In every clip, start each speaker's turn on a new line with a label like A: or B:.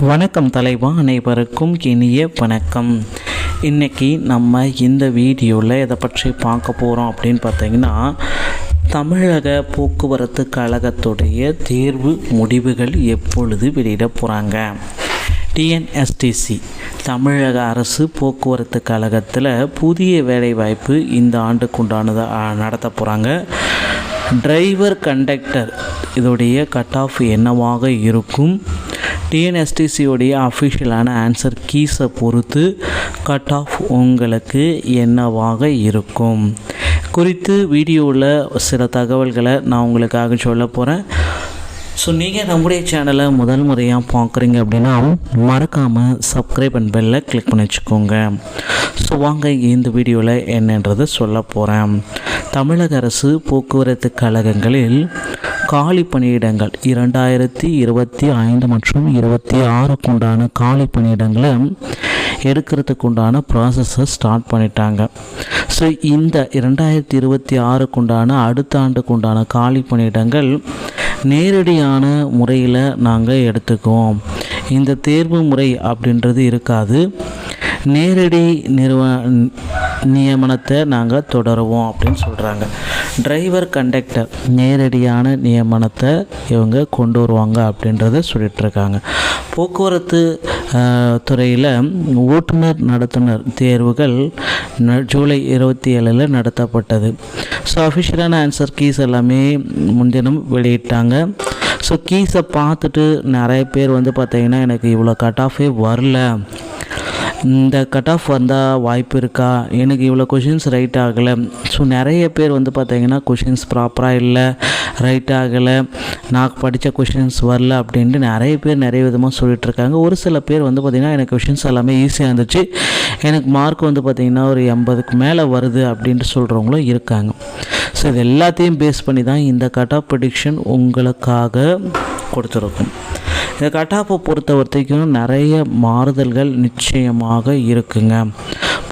A: வணக்கம் தலைவா அனைவருக்கும் இனிய வணக்கம். இன்றைக்கி நம்ம இந்த வீடியோவில் இதை பற்றி பார்க்க போகிறோம் அப்படின்னு பார்த்தீங்கன்னா தமிழக போக்குவரத்து கழகத்துடைய தேர்வு முடிவுகள் எப்பொழுது வெளியிட போகிறாங்க டிஎன்எஸ்டிசி தமிழக அரசு போக்குவரத்து கழகத்தில் புதிய வேலைவாய்ப்பு இந்த ஆண்டுக்குண்டானதை நடத்த போகிறாங்க டிரைவர் கண்டக்டர் இதோடைய கட் ஆஃப் என்னவாக இருக்கும்? டிஎன்எஸ்டிசியோடைய அஃபிஷியலான ஆன்சர் கீஸை பொறுத்து கட் ஆஃப் உங்களுக்கு என்னவாக இருக்கும். குறித்து வீடியோவில் சில தகவல்களை நான் உங்களுக்காக சொல்ல போகிறேன் ஸோ நீங்கள் நம்முடைய சேனலை முதல் முறையாக பார்க்குறீங்க அப்படின்னா மறக்காமல் சப்ஸ்கிரைப் அண்ட் பெல்லை கிளிக் பண்ணி வச்சுக்கோங்க. ஸோ வாங்க இந்த வீடியோவில் என்னன்றதை சொல்ல போகிறேன் தமிழக அரசு போக்குவரத்து கழகங்களில் காலி பணியிடங்கள். இரண்டாயிரத்தி இருபத்தி ஐந்து மற்றும் இருபத்தி ஆறுக்குண்டான காலி பணியிடங்களை எடுக்கிறதுக்கு உண்டான ப்ராசஸை ஸ்டார்ட் பண்ணிட்டாங்க. ஸோ இந்த இரண்டாயிரத்தி இருபத்தி ஆறுக்குண்டான அடுத்த ஆண்டுக்குண்டான காலி பணியிடங்கள் நேரடியான முறையில் நாங்கள் எடுத்துக்குவோம். இந்த தேர்வு முறை அப்படின்றது இருக்காது. நேரடி நிறுவ நியமனத்தை நாங்கள் தொடருவோம் அப்படின்னு சொல்கிறாங்க டிரைவர் கண்டக்டர் நேரடியான நியமனத்தை இவங்க கொண்டு வருவாங்க அப்படின்றத சொல்லிகிட்ருக்காங்க போக்குவரத்து துறையில் ஓட்டுநர் நடத்துனர் தேர்வுகள் ஜூலை இருபத்தி ஏழில் நடத்தப்பட்டது. ஸோ அஃபிஷியலான ஆன்சர் கீஸ் எல்லாமே முன்தினம் வெளியிட்டாங்க. ஸோ கீஸை பார்த்துட்டு நிறைய பேர் வந்து பார்த்திங்கன்னா எனக்கு இவ்வளோ கட் ஆஃபே வரல. இந்த கட் ஆஃப் வந்தால் வாய்ப்பு இருக்கா? எனக்கு இவ்வளோ கொஷின்ஸ் ரைட் ஆகலை. ஸோ நிறைய பேர் வந்து பார்த்தீங்கன்னா கொஷின்ஸ் ப்ராப்பராக இல்லை ரைட் ஆகலை. நான் படித்த கொஷின்ஸ் வரல அப்படின்ட்டு நிறைய பேர் நிறைய விதமாக சொல்லிகிட்ருக்காங்க ஒரு சில பேர் வந்து பார்த்திங்கன்னா எனக்கு கொஷின்ஸ் எல்லாமே ஈஸியாக இருந்துச்சு. எனக்கு மார்க் வந்து பார்த்திங்கன்னா ஒரு எண்பதுக்கு மேலே வருது அப்படின்ட்டு சொல்கிறவங்களும் இருக்காங்க. ஸோ இது எல்லாத்தையும் பேஸ் பண்ணி தான் இந்த கட் ஆஃப் ப்ரிடிக்ஷன் உங்களுக்காக கொடுத்துருக்கும். இந்த கட்டாப்பை பொறுத்த வரைக்கும் நிறைய மாறுதல்கள் நிச்சயமாக இருக்குங்க.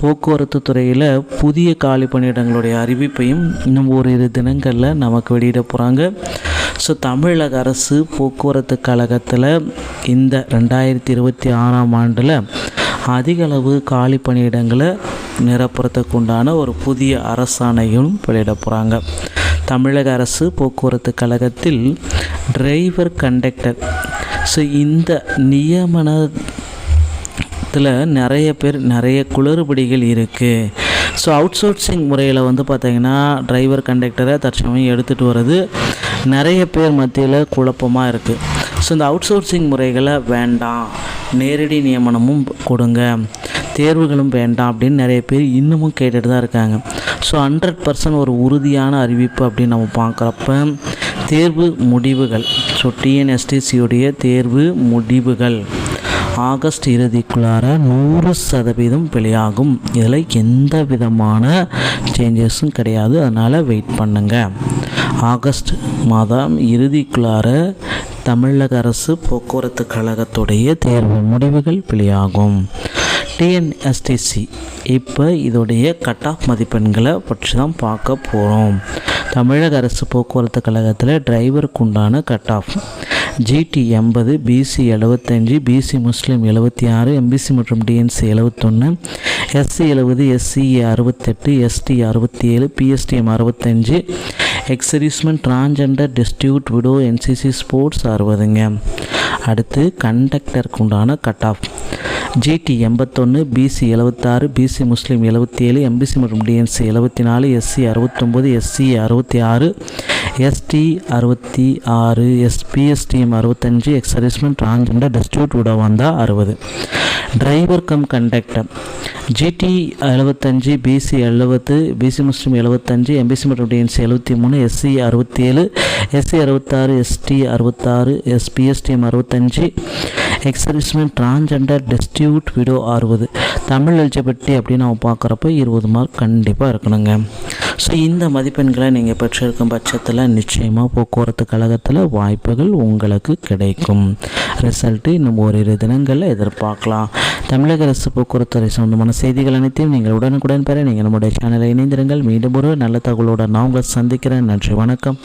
A: போக்குவரத்து துறையில் புதிய காலி பணியிடங்களுடைய அறிவிப்பையும் இன்னும் ஓரிரு தினங்களில் நமக்கு வெளியிட போகிறாங்க ஸோ தமிழக அரசு போக்குவரத்து கழகத்தில் இந்த ரெண்டாயிரத்தி இருபத்தி ஆறாம் ஆண்டில் அதிகளவு காலி பணியிடங்களை நிரப்புறதுக்கு உண்டான ஒரு புதிய அரசாணையும் வெளியிட போகிறாங்க தமிழக அரசு போக்குவரத்து கழகத்தில் டிரைவர் கண்டக்டர் ஸோ இந்த நியமனத்தில் நிறைய பேர் நிறைய குளறுபடிகள் இருக்குது ஸோ அவுட் சோர்சிங் முறையில் வந்து பார்த்திங்கன்னா டிரைவர் கண்டக்டரை தற்சமயம் எடுத்துகிட்டு வர்றது நிறைய பேர் மத்தியில் குழப்பமாக இருக்குது ஸோ இந்த அவுட் சோர்சிங் முறைகளை வேண்டாம். நேரடி நியமனமும் கொடுங்க. தேர்வுகளும் வேண்டாம் அப்படின்னு நிறைய பேர் இன்னமும் கேட்டுட்டு தான் இருக்காங்க. ஸோ ஹண்ட்ரட் பர்சன்ட் ஒரு உறுதியான அறிவிப்பு அப்படின்னு நம்ம பார்க்குறப்ப தேர்வு முடிவுகள் ஸோ டிஎன்எஸ்டிசியுடைய தேர்வு முடிவுகள். ஆகஸ்ட் இறுதிக்குள்ளார நூறு சதவீதம் வெளியாகும். இதில் எந்த விதமான சேஞ்சஸும் கிடையாது. அதனால் வெயிட் பண்ணுங்க. ஆகஸ்ட் மாதம் இறுதிக்குள்ளார தமிழக அரசு போக்குவரத்து கழகத்துடைய தேர்வு முடிவுகள் வெளியாகும். டிஎன்எஸ்டிசி இப்போ இதோடைய கட் ஆஃப் மதிப்பெண்களை பற்றி தான் பார்க்க போகிறோம் தமிழக அரசு போக்குவரத்து கழகத்தில் டிரைவருக்கு உண்டான கட் ஆஃப் ஜிடி எண்பது பிசி எழுபத்தஞ்சி பிசி முஸ்லீம் எழுபத்தி ஆறு எம்பிசி மற்றும் டிஎன்சி எழுபத்தொன்று எஸ்சி எழுபது எஸ்சிஏ அறுபத்தெட்டு எஸ்டி அறுபத்தி ஏழு பிஎஸ்டிஎம் அறுபத்தஞ்சு ex-serviceman transgender destitute widow NCC sports அறுபதுங்க. அடுத்து கண்டக்டருக்கு உண்டான கட் ஆஃப் ஜிடி எண்பத்தொன்று பிசி எழுபத்தாறு பிசி முஸ்லீம் எழுபத்தி ஏழு எம்பிசி மற்றும் டிஎன்சி எழுபத்தி நாலு எஸ்சி அறுபத்தொம்போது எஸ்சி அறுபத்தி ஆறு எஸ்டி அறுபத்தி ஆறு எஸ்பிஎஸ்டிஎம் அறுபத்தஞ்சு எக்ஸரிஸ்மெண்ட் டிரான்ஜெண்டர் டிஸ்ட்ரிபியூட் விட வந்தால் அறுபது. டிரைவர் கம் கண்டக்டர் ஜிடி எழுபத்தஞ்சு பிசி எழுபது பிசி முஸ்லீம் எழுபத்தஞ்சு எம்பிசி மற்றும் டிஎன்சி எழுபத்தி மூணு எஸ்சி அறுபத்தி ஏழு எஸ்சி அறுபத்தாறு எஸ்டி அறுபத்தாறு எஸ்பிஎஸ்டிஎம் அறுபத்தஞ்சு. எக்ஸரிஸ்மெண்ட் டிரான்ஜெண்டர் டெஸ்டியூட் விடோ அறுபது. தமிழ் எலிஜிபிலிட்டி அப்படின்னு நம்ம பார்க்குறப்ப இருபது மார்க் கண்டிப்பாக இருக்கணுங்க. ஸோ இந்த மதிப்பெண்களை நீங்கள் பெற்றிருக்கும் பட்சத்தில் நிச்சயமாக போக்குவரத்து கழகத்தில் வாய்ப்புகள் உங்களுக்கு கிடைக்கும். ரிசல்ட்டு இன்னும் ஓரிரு தினங்களில் எதிர்பார்க்கலாம். தமிழக அரசு போக்குவரத்துறை சம்பந்தமான செய்திகள் அனைத்தையும் நீங்கள் உடனுக்குடன் பெற நீங்கள் நம்முடைய சேனலை இணைந்திருங்கள். மீண்டும் ஒரு நல்ல தகவலோடு நான் உங்களை சந்திக்கிறேன். நன்றி வணக்கம்.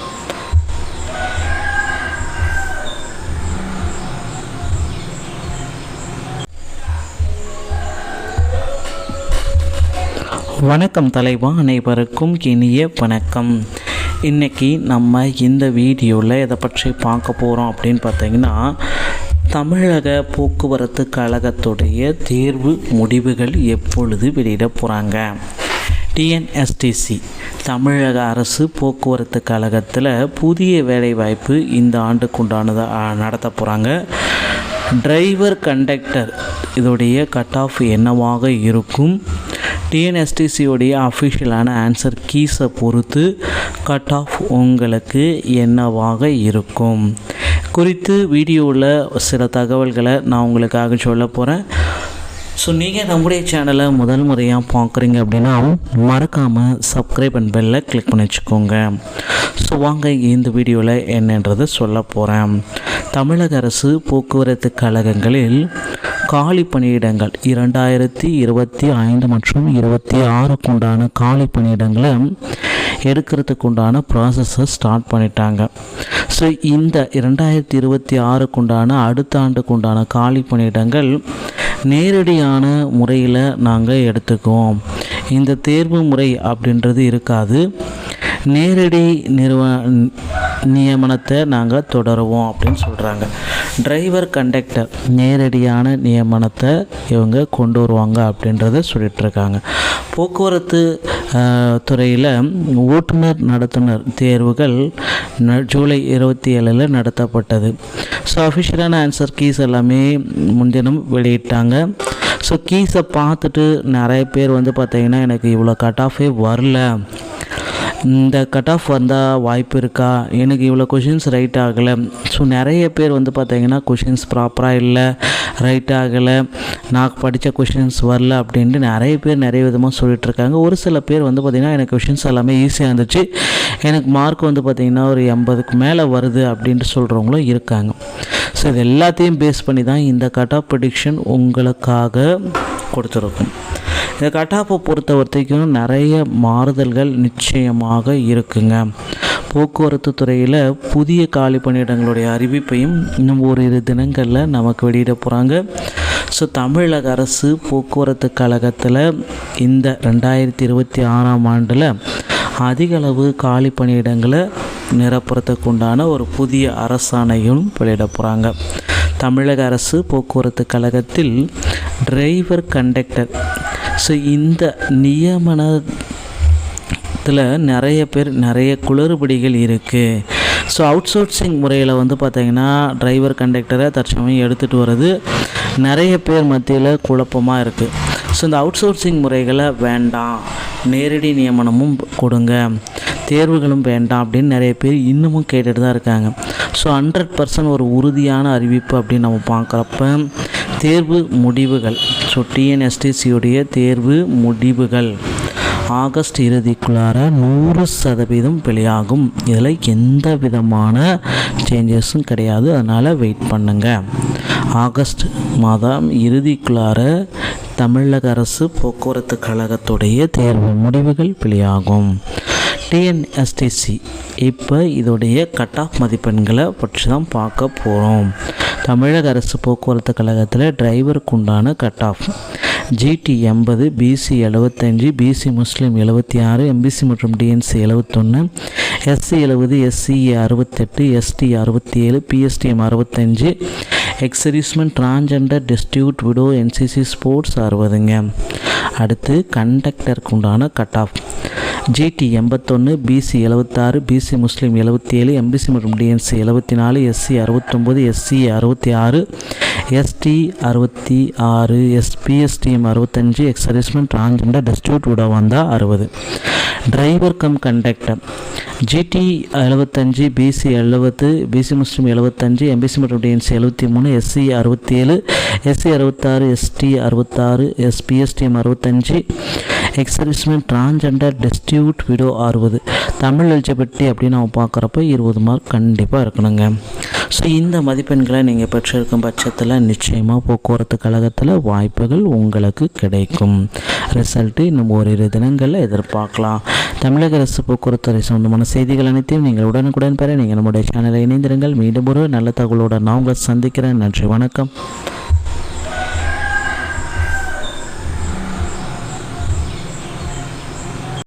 A: வணக்கம் தலைவா அனைவருக்கும் இனிய வணக்கம். இன்றைக்கி நம்ம இந்த வீடியோவில் எதை பற்றி பார்க்க போகிறோம் அப்படின்னு பார்த்தீங்கன்னா தமிழக போக்குவரத்து கழகத்துடைய தேர்வு முடிவுகள் எப்பொழுது வெளியிட போகிறாங்க டிஎன்எஸ்டிசி தமிழக அரசு போக்குவரத்து கழகத்தில் புதிய வேலைவாய்ப்பு இந்த ஆண்டுக்குண்டானதை நடத்த போகிறாங்க டிரைவர் கண்டக்டர் இதோடைய கட் ஆஃப் என்னவாக இருக்கும்? டிஎன்எஸ்டிசியோடைய அஃபிஷியலான ஆன்சர் கீஸை பொறுத்து கட் ஆஃப் உங்களுக்கு என்னவாக இருக்கும். குறித்து வீடியோவில் சில தகவல்களை நான் உங்களுக்காக சொல்ல போகிறேன் ஸோ நீங்கள் நம்முடைய சேனலை முதல் முறையாக பார்க்குறீங்க அப்படின்னா மறக்காமல் சப்ஸ்கிரைப் அண்ட் பெல்லை கிளிக் பண்ணி வச்சுக்கோங்க. ஸோ வாங்க இந்த வீடியோவில் என்னன்றதை சொல்ல போகிறேன் தமிழக அரசு போக்குவரத்து கழகங்களில் காலி பணியிடங்கள். இரண்டாயிரத்தி இருபத்தி ஐந்து மற்றும் இருபத்தி ஆறுக்கு உண்டான காலி பணியிடங்களை எடுக்கிறதுக்கு உண்டான ப்ராசஸை ஸ்டார்ட் பண்ணிட்டாங்க. ஸோ இந்த இரண்டாயிரத்தி இருபத்தி ஆறுக்கு உண்டான அடுத்த ஆண்டுக்கு உண்டான காலி பணியிடங்கள் நேரடியான முறையில் நாங்கள் எடுத்துக்குவோம். இந்த தேர்வு முறை அப்படின்றது இருக்காது. நேரடி நிறுவ நியமனத்தை நாங்கள் தொடருவோம் அப்படின்னு சொல்கிறாங்க டிரைவர் கண்டக்டர் நேரடியான நியமனத்தை இவங்க கொண்டு வருவாங்க அப்படின்றத சொல்லிகிட்ருக்காங்க போக்குவரத்து துறையில் ஓட்டுநர் நடத்துனர் தேர்வுகள் ஜூலை இருபத்தி ஏழில் நடத்தப்பட்டது. ஸோ அஃபிஷியலான ஆன்சர் கீஸ் எல்லாமே முன்தினம் வெளியிட்டாங்க. ஸோ கீஸை பார்த்துட்டு நிறைய பேர் வந்து பார்த்திங்கன்னா எனக்கு இவ்வளோ கட் ஆஃபே வரல. இந்த கட் ஆஃப் வந்தால் வாய்ப்பு இருக்கா? எனக்கு இவ்வளோ கொஷின்ஸ் ரைட் ஆகலை. ஸோ நிறைய பேர் வந்து பார்த்தீங்கன்னா கொஷின்ஸ் ப்ராப்பராக இல்லை ரைட் ஆகலை. நான் படித்த கொஷின்ஸ் வரல அப்படின்ட்டு நிறைய பேர் நிறைய விதமாக சொல்லிகிட்ருக்காங்க ஒரு சில பேர் வந்து பார்த்திங்கன்னா எனக்கு கொஷின்ஸ் எல்லாமே ஈஸியாக இருந்துச்சு. எனக்கு மார்க் வந்து பார்த்திங்கன்னா ஒரு எண்பதுக்கு மேலே வருது அப்படின்ட்டு சொல்கிறவங்களும் இருக்காங்க. ஸோ இது எல்லாத்தையும் பேஸ் பண்ணி தான் இந்த கட் ஆஃப் ப்ரடிக்ஷன் உங்களுக்காக கொடுத்துருக்கும். இந்த கட்டாப்பை பொறுத்த வரைக்கும் நிறைய மாறுதல்கள் நிச்சயமாக இருக்குங்க. போக்குவரத்து துறையில் புதிய காலி பணியிடங்களுடைய அறிவிப்பையும் இன்னும் ஓரிரு தினங்களில் நமக்கு வெளியிட போகிறாங்க ஸோ தமிழக அரசு போக்குவரத்து கழகத்தில் இந்த ரெண்டாயிரத்தி இருபத்தி ஆறாம் ஆண்டில் அதிகளவு காலி பணியிடங்களை நிரப்புறதுக்கு உண்டான ஒரு புதிய அரசாணையும் வெளியிட போகிறாங்க தமிழக அரசு போக்குவரத்து கழகத்தில் டிரைவர் கண்டக்டர் ஸோ இந்த நியமனத்தில் நிறைய பேர் நிறைய குளறுபடிகள் இருக்குது ஸோ அவுட் சோர்சிங் முறையில் வந்து பார்த்திங்கன்னா டிரைவர் கண்டக்டரை தற்சமயம் எடுத்துகிட்டு வர்றது நிறைய பேர் மத்தியில் குழப்பமாக இருக்குது ஸோ இந்த அவுட் சோர்சிங் முறைகளை வேண்டாம். நேரடி நியமனமும் கொடுங்க. தேர்வுகளும் வேண்டாம் அப்படின்னு நிறைய பேர் இன்னமும் கேட்டுட்டு தான் இருக்காங்க. ஸோ ஹண்ட்ரட் பர்சன்ட் ஒரு உறுதியான அறிவிப்பு அப்படின்னு நம்ம பார்க்குறப்ப தேர்வு முடிவுகள். ஸோ டிஎன்எஸ்டிசியுடைய தேர்வு முடிவுகள். ஆகஸ்ட் இறுதிக்குள்ளார நூறு சதவீதம் வெளியாகும். இதில் எந்த விதமான சேஞ்சஸும் கிடையாது. அதனால் வெயிட் பண்ணுங்கள் ஆகஸ்ட் மாதம் இறுதிக்குள்ளார தமிழக அரசு போக்குவரத்து கழகத்துடைய தேர்வு முடிவுகள் வெளியாகும். டிஎன்எஸ்டிசி இப்போ இதோடைய கட் ஆஃப் மதிப்பெண்களை பற்றி தான் பார்க்க போகிறோம் தமிழக அரசு போக்குவரத்து கழகத்தில் டிரைவருக்கு உண்டான கட் ஆஃப் ஜிடி எண்பது பிசி எழுபத்தஞ்சி பிசி முஸ்லீம் எழுபத்தி ஆறு எம்பிசி மற்றும் டிஎன்சி எழுபத்தொன்று எஸ்சி எழுபது எஸ்சிஏ அறுபத்தெட்டு எஸ்டி அறுபத்தி ஏழு பிஎஸ்டிஎம் அறுபத்தஞ்சு ex-serviceman transgender destitute widow NCC sports அறுபதுங்க. அடுத்து கண்டக்டருக்கு உண்டான கட் ஆஃப் ஜிடி எண்பத்தொன்று பிசி எழுபத்தாறு பிசி முஸ்லீம் எழுபத்தி ஏழு எம்பிசி மற்றும் டிஎன்சி எழுபத்தி நாலு எஸ்சி அறுபத்தொம்போது எஸ்சி அறுபத்தி ஆறு எஸ்டி அறுபத்தி ஆறு எஸ்பிஎஸ்டிஎம் அறுபத்தஞ்சு X servicemen transgender distribute widow வந்தால் அறுபது டிரைவர் கம் கண்டக்டர் ஜிடி எழுபத்தஞ்சு பிசி எழுபது பிசி முஸ்லீம் எழுபத்தஞ்சு எம்பிசி மற்றும் டிஎன்சி எழுபத்தி மூணு எஸ்சி அறுபத்தி ஏழு எஸ்சி அறுபத்தாறு எஸ்டி அறுபத்தாறு எஸ்பிஎஸ்டிஎம் அறுபத்தஞ்சு. எக்ஸரிஸ்மெண்ட் டிரான்ஜெண்டர் டெஸ்டியூட் விடோ அறுபது. தமிழ் எழுச்சப்பட்டி அப்படின்னு நம்ம பார்க்குறப்ப இருபது மார்க் கண்டிப்பாக இருக்கணுங்க. ஸோ இந்த மதிப்பெண்களை நீங்கள் பெற்றிருக்கும் பட்சத்தில் நிச்சயமாக போக்குவரத்து கழகத்தில் வாய்ப்புகள் உங்களுக்கு கிடைக்கும். ரிசல்ட்டு இன்னும் ஓரிரு தினங்களில் எதிர்பார்க்கலாம். தமிழக அரசு போக்குவரத்து சம்பந்தமான செய்திகள் அனைத்தையும் நீங்கள் உடனுக்குடன் பெற நீங்கள் நம்முடைய சேனலை இணைந்திருங்கள். மீண்டும் ஒரு நல்ல தகவலோடு நான் உங்களை சந்திக்கிறேன். நன்றி வணக்கம்.